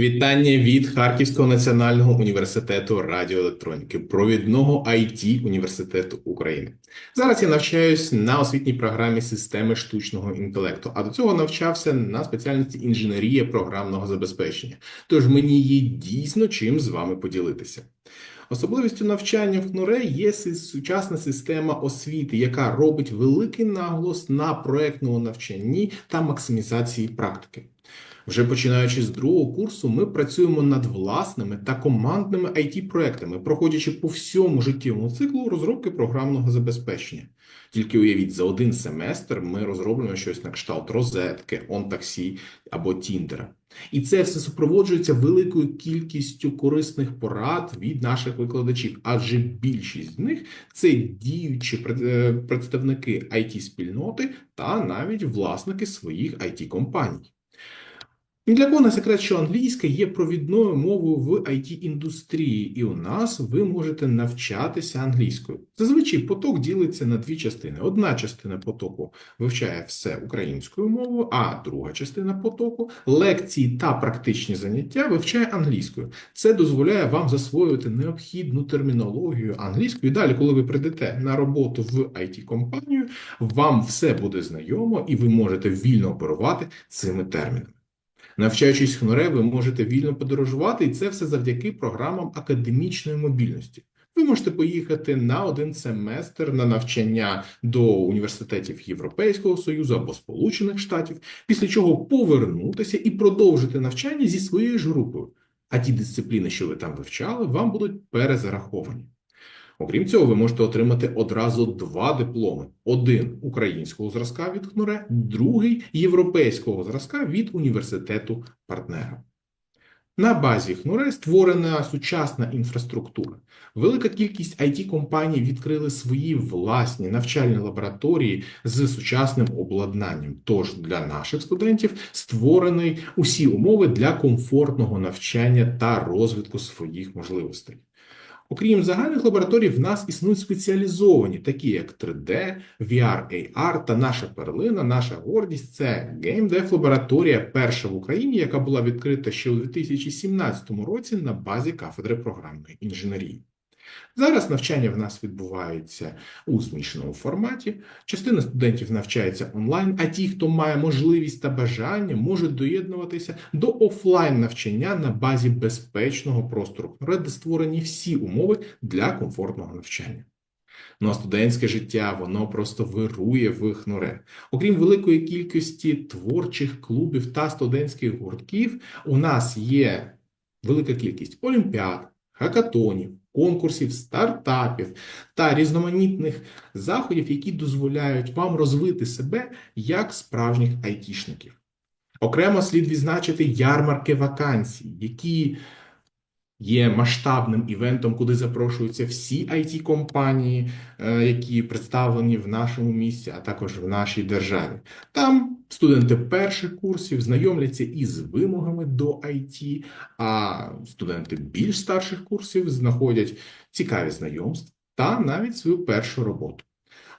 Вітання від Харківського національного університету радіоелектроніки, провідного IT університету України. Зараз я навчаюсь на освітній програмі системи штучного інтелекту, а до цього навчався на спеціальності інженерія програмного забезпечення. Тож мені є дійсно чим з вами поділитися. Особливістю навчання в КНУРЕ є сучасна система освіти, яка робить великий наголос на проектному навчанні та максимізації практики. Вже починаючи з другого курсу, ми працюємо над власними та командними IT-проектами, проходячи по всьому життєвому циклу розробки програмного забезпечення. Тільки уявіть, за один семестр ми розроблюємо щось на кшталт розетки, OnTaxi або Тіндера. І це все супроводжується великою кількістю корисних порад від наших викладачів, адже більшість з них це діючі е, представники IT-спільноти та навіть власники своїх IT-компаній. Ні для кого не секрет, що англійська є провідною мовою в IT-індустрії, і у нас ви можете навчатися англійською. Зазвичай поток ділиться на дві частини. Одна частина потоку вивчає все українською мовою, а друга частина потоку лекції та практичні заняття вивчає англійською. Це дозволяє вам засвоювати необхідну термінологію англійською. І далі, коли ви прийдете на роботу в IT-компанію, вам все буде знайомо, і ви можете вільно оперувати цими термінами. Навчаючись в ви можете вільно подорожувати, і це все завдяки програмам академічної мобільності. Ви можете поїхати на один семестр на навчання до університетів Європейського Союзу або Сполучених Штатів, після чого повернутися і продовжити навчання зі своєю ж групою. А ті дисципліни, що ви там вивчали, вам будуть перезараховані. Окрім цього, ви можете отримати одразу два дипломи: один українського зразка від ХНУРЕ, другий європейського зразка від університету партнера. На базі ХНУРЕ створена сучасна інфраструктура. Велика кількість IT-компаній відкрили свої власні навчальні лабораторії з сучасним обладнанням. Тож для наших студентів створені усі умови для комфортного навчання та розвитку своїх можливостей. Окрім загальних лабораторій, в нас існують спеціалізовані, такі як 3D, VR, AR та наша перлина, наша гордість це GameDev лабораторія, перша в Україні, яка була відкрита ще у 2017 році на базі кафедри програмної інженерії. Зараз навчання в нас відбувається у змішаному форматі. Частина студентів навчається онлайн, а ті, хто має можливість та бажання, можуть доєднуватися до офлайн навчання на базі безпечного простору, де створені всі умови для комфортного навчання. Ну а студентське життя воно просто вирує в ХНУРЕ. Окрім великої кількості творчих клубів та студентських гуртків, у нас є велика кількість олімпіад, хакатонів, конкурсів, стартапів та різноманітних заходів, які дозволяють вам розвити себе як справжніх айтішників. Окремо слід відзначити ярмарки вакансій, які є масштабним івентом, куди запрошуються всі IT-компанії, е, які представлені в нашому місті, а також в нашій державі. Там студенти перших курсів знайомляться із вимогами до IT, а студенти більш старших курсів знаходять цікаві знайомства та навіть свою першу роботу.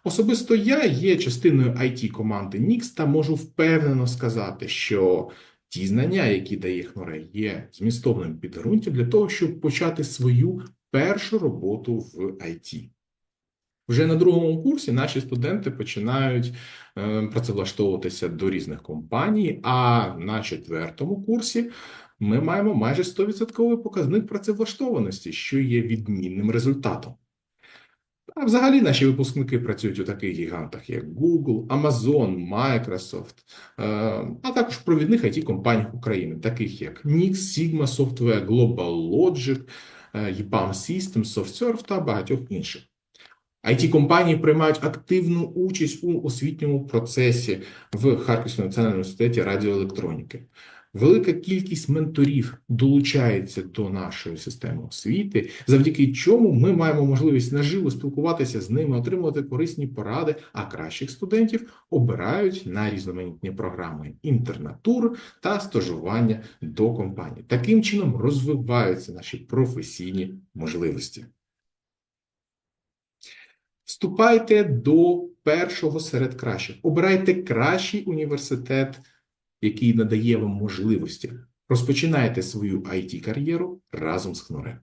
Особисто я є частиною IT команди Nix та можу впевнено сказати, що ті знання, які дає ХНОРЕ, є змістовним підґрунтям для того, щоб почати свою першу роботу в IT. Вже на другому курсі наші студенти починають е, працевлаштовуватися до різних компаній, а на четвертому курсі ми маємо майже 100% показник працевлаштованості, що є відмінним результатом. А взагалі наші випускники працюють у таких гігантах, як Google, Amazon, Microsoft, е, а також провідних IT-компаніях України, таких як Nix, Sigma Software, Global Logic, е, EPAM Systems, SoftServe та багатьох інших. IT-компанії приймають активну участь у освітньому процесі в Харківському національному університеті радіоелектроніки. Велика кількість менторів долучається до нашої системи освіти, завдяки чому ми маємо можливість наживо спілкуватися з ними, отримувати корисні поради, а кращих студентів обирають на різноманітні програми інтернатур та стажування до компаній. Таким чином розвиваються наші професійні можливості. Вступайте до першого серед кращих. Обирайте кращий університет, який надає вам можливості Розпочинайте свою it кар'єру разом з Хнурем.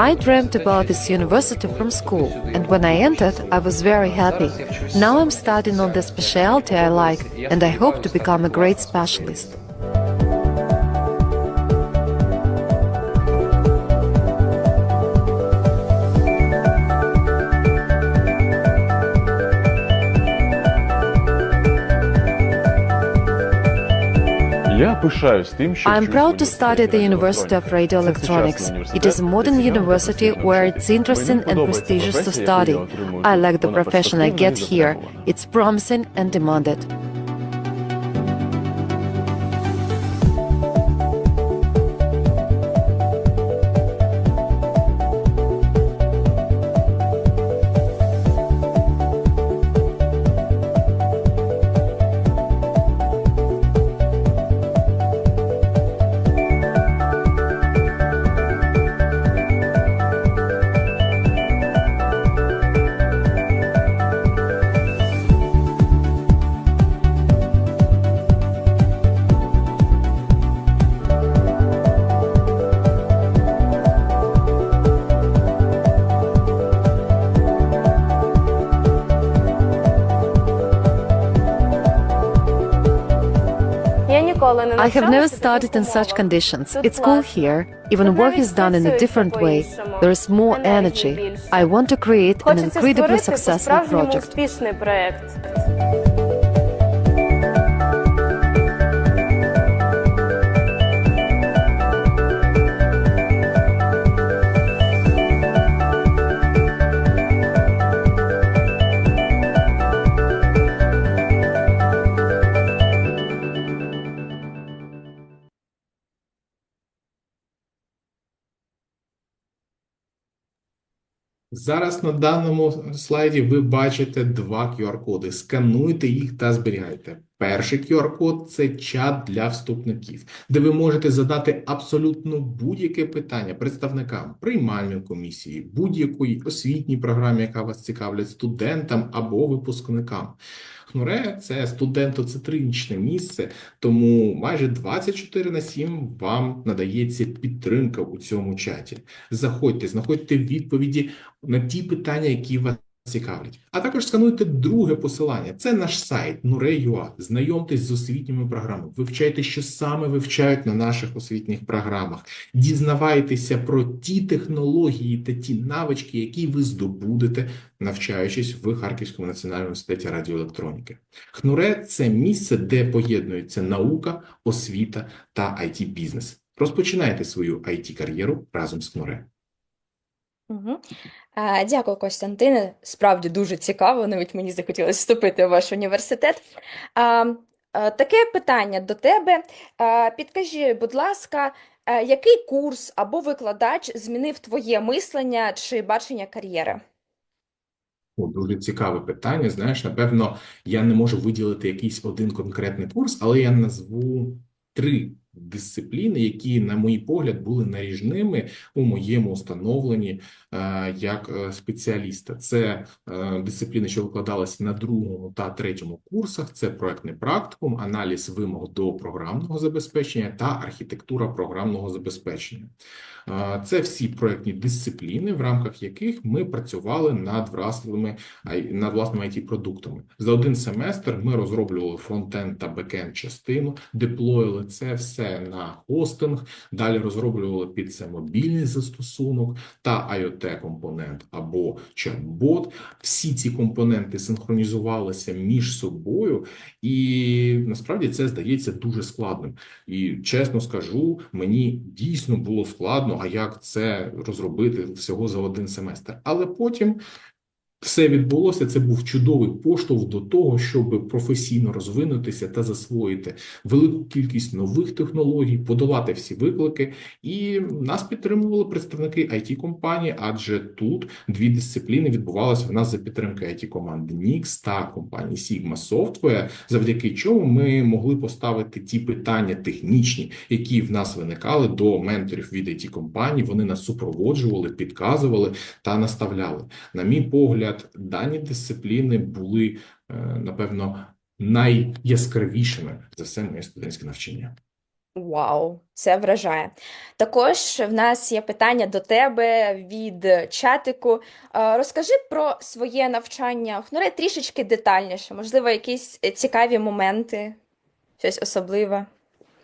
I dreamt about this university from school, and when I entered, I was very happy. Now I'm studying on the specialty I like, and I hope to become a great specialist. Я пишаюсь тим, що I'm вчусь в proud to study at the університеті University of Radio Це Electronics. сучасний It is a університет, modern де цікаво та university престижно where вчитися. it's interesting Мені and подобається prestigious to професія, яку study. я отримую I тут. like the Вона profession I перспективна і get here. затребувана. It's promising and demanded. I have never started in such conditions. It's cool here. Even work is done in a different way. There is more energy. I want to create an incredibly successful project. Зараз на даному слайді ви бачите два QR-коди. Скануйте їх та зберігайте. Перший QR-код – це чат для вступників, де ви можете задати абсолютно будь-яке питання представникам приймальної комісії, будь-якої освітній програмі, яка вас цікавлять, студентам або випускникам. Хнуре – це студентоцентричне місце, тому майже 24 на 7 вам надається підтримка у цьому чаті. Заходьте, знаходьте відповіді на ті питання, які вас цікавлять. А також скануйте друге посилання. Це наш сайт Nure.ua. Знайомтесь з освітніми програмами. Вивчайте, що саме вивчають на наших освітніх програмах. Дізнавайтеся про ті технології та ті навички, які ви здобудете, навчаючись в Харківському національному університеті радіоелектроніки. Хнуре це місце, де поєднується наука, освіта та it бізнес Розпочинайте свою it кар'єру разом з Хнуре. Угу. Е, Дякую, Костянтине. Справді дуже цікаво. Навіть мені захотілося вступити в ваш університет. А, е, Таке питання до тебе. Е, Підкажи, будь ласка, е, який курс або викладач змінив твоє мислення чи бачення кар'єри? О, дуже цікаве питання. Знаєш, напевно, я не можу виділити якийсь один конкретний курс, але я назву три дисципліни, які, на мій погляд, були наріжними у моєму становленні е, як е, спеціаліста. Це е, дисципліни, що викладалися на другому та третьому курсах. Це проектний практикум, аналіз вимог до програмного забезпечення та архітектура програмного забезпечення. Це всі проектні дисципліни, в рамках яких ми працювали над власними над власними it продуктами. За один семестр ми розроблювали фронтенд та бекенд частину, деплоїли це все на хостинг, далі розроблювали під це мобільний застосунок та IoT компонент або чат-бот. Всі ці компоненти синхронізувалися між собою, і насправді це здається дуже складним. І чесно скажу, мені дійсно було складно, а як це розробити всього за один семестр. Але потім все відбулося. Це був чудовий поштовх до того, щоб професійно розвинутися та засвоїти велику кількість нових технологій, подолати всі виклики. І нас підтримували представники it компанії адже тут дві дисципліни відбувалися в нас за підтримки it команди Nix та компанії Sigma Software, завдяки чому ми могли поставити ті питання технічні, які в нас виникали до менторів від it компаній. Вони нас супроводжували, підказували та наставляли. На мій погляд, дані дисципліни були е, напевно найяскравішими за все моє студентське навчання. Вау, це вражає. Також в нас є питання до тебе від чатику. Е, Розкажи про своє навчання ХНУРЕ трішечки детальніше, можливо, якісь цікаві моменти, щось особливе.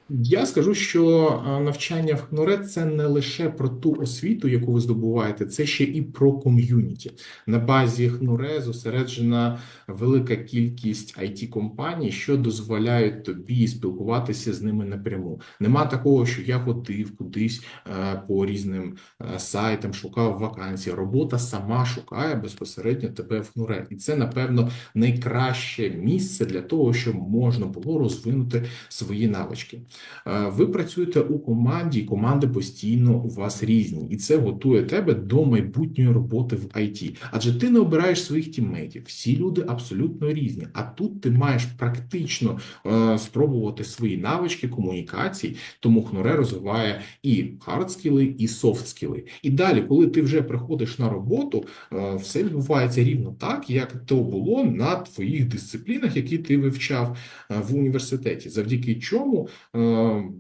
Я скажу, що е, навчання в ХНУРЕ – це не лише про ту освіту, яку ви здобуваєте, це ще і про ком'юніті. На базі ХНУРЕ зосереджена велика кількість it компаній, що дозволяють тобі спілкуватися з ними напряму. Нема такого, що я ходив кудись е, по різним е, сайтам, шукав вакансії. Робота сама шукає безпосередньо тебе в ХНУРЕ. І це, напевно, найкраще місце для того, щоб можна було розвинути свої навички. Е, Ви працюєте у команді, і команди постійно у вас різні, і це готує тебе до майбутньої роботи в IT. Адже ти не обираєш своїх тіммейтів. Всі люди абсолютно різні. А тут ти маєш практично е, спробувати свої навички комунікацій. Тому ХНУРЕ розвиває і хардскіли, і софтскіли. І далі, коли ти вже приходиш на роботу, е, все відбувається рівно так, як то було на твоїх дисциплінах, які ти вивчав е, в університеті, завдяки чому е,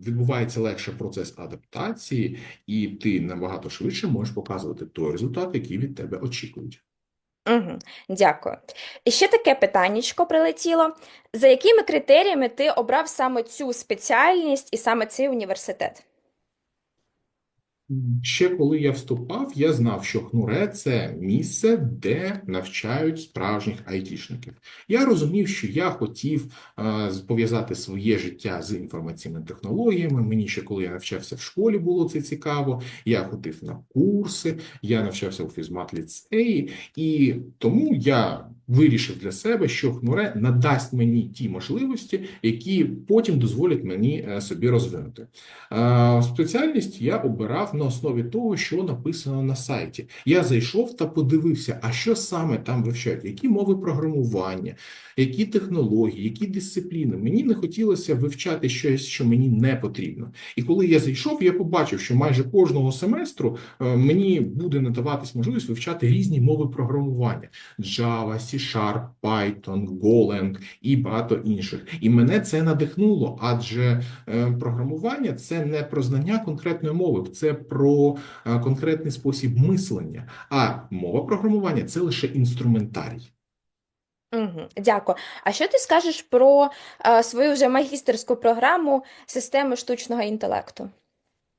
відбувається легше процес адаптації, і ти набагато швидше можеш показувати той результат, який від тебе очікують. Угу, дякую. І ще таке питаннячко прилетіло. За якими критеріями ти обрав саме цю спеціальність і саме цей університет? Ще коли я вступав, я знав, що ХНУРЕ – це місце, де навчають справжніх айтішників. Я розумів, що я хотів е, пов'язати своє життя з інформаційними технологіями. Мені ще коли я навчався в школі, було це цікаво. Я ходив на курси, я навчався у фізмат-ліцеї, і тому я вирішив для себе, що ХНУРЕ надасть мені ті можливості, які потім дозволять мені е, собі розвинути. Спеціальність я обирав на основі того, що написано на сайті. Я зайшов та подивився, а що саме там вивчають, які мови програмування, які технології, які дисципліни. Мені не хотілося вивчати щось, що мені не потрібно. І коли я зайшов, я побачив, що майже кожного семестру е, мені буде надаватись можливість вивчати різні мови програмування: Java, C-Sharp, Python, Golang і багато інших. І мене це надихнуло, адже е, програмування це не про знання конкретної мови, це про е, конкретний спосіб мислення. А мова програмування це лише інструментарій. Угу, дякую. А що ти скажеш про е, свою вже магістерську програму системи штучного інтелекту?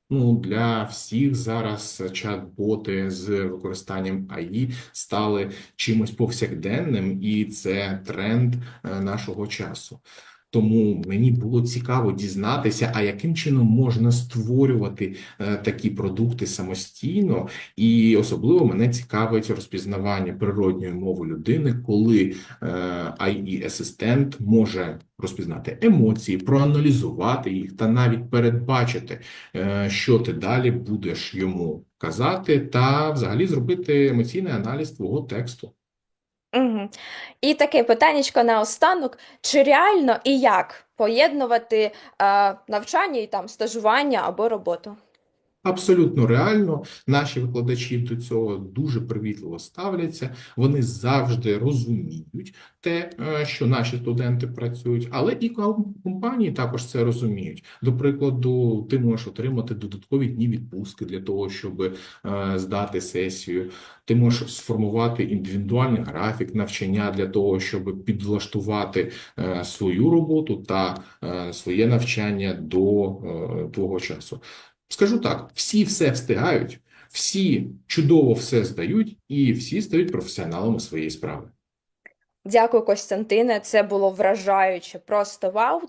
Ну, для всіх зараз чат-боти з використанням АІ стали чимось повсякденним, і це тренд е, нашого часу. Тому мені було цікаво дізнатися, а яким чином можна створювати е, такі продукти самостійно, і особливо мене цікавить розпізнавання природньої мови людини, коли е, AI-асистент може розпізнати емоції, проаналізувати їх та навіть передбачити, е, що ти далі будеш йому казати, та взагалі зробити емоційний аналіз твого тексту. Угу. І таке питаннячко наостанок. Чи реально і як поєднувати е, навчання і там стажування або роботу? Абсолютно реально. Наші викладачі до цього дуже привітливо ставляться. Вони завжди розуміють те, е, що наші студенти працюють, але і компанії також це розуміють. До прикладу, ти можеш отримати додаткові дні відпустки для того, щоб е, здати сесію. Ти можеш сформувати індивідуальний графік навчання для того, щоб підлаштувати е, свою роботу та своє навчання до твого часу. Скажу так: всі все встигають, всі чудово все здають, і всі стають професіоналами своєї справи. Дякую, Костянтине. Це було вражаюче. Просто вау.